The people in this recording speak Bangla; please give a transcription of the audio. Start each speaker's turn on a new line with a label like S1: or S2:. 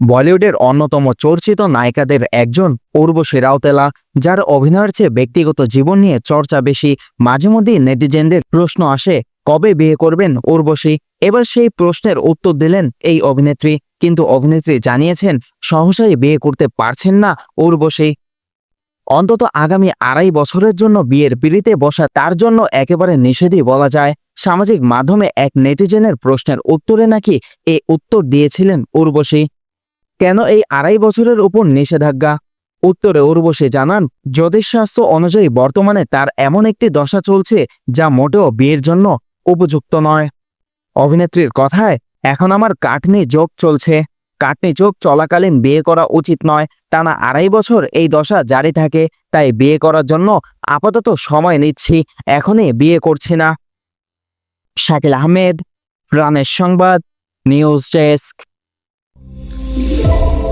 S1: বলিউডের অন্যতম চর্চিত নায়িকাদের একজন উর্বশী রাউতেলা, যার অভিনয়ের চেয়ে ব্যক্তিগত জীবন নিয়ে চর্চা বেশি, মাঝে মধ্যেই নেটিজেনদের প্রশ্ন আসে, কবে বিয়ে করবেন উর্বশী? এবার সেই প্রশ্নের উত্তর দিলেন এই অভিনেত্রী, কিন্তু অভিনেত্রী জানিয়েছেন, সহসাই বিয়ে করতে পারছেন না উর্বশী। অন্তত আগামী আড়াই বছরের জন্য বিয়ের পিড়িতে বসা তার জন্য একেবারে নিষেধই বলা যায়। সামাজিক মাধ্যমে এক নেটিজেনের প্রশ্নের উত্তরে নাকি এ উত্তর দিয়েছিলেন উর্বশী। কেন এই আড়াই বছরের উপর নিষেধাজ্ঞা? উত্তরে উর্বশী জানান জ্যোতিষশাস্ত্র অনুযায়ী বর্তমানে তার এমন একটি দশা চলছে যা মোটেও বিয়ের জন্য উপযুক্ত নয়। অভিনেত্রীর কথায়, এখন আমার কাটনি যোগ চলছে। কাটনি যোগ চলাকালীন বিয়ে করা উচিত নয়। টানা আড়াই বছর এই দশা জারি থাকে, তাই বিয়ে করার জন্য আপাতত সময় নিচ্ছি, এখনই বিয়ে করছি না। শাকিল আহমেদ, প্রাণের সংবাদ, নিউজ ডেস্ক। Oh.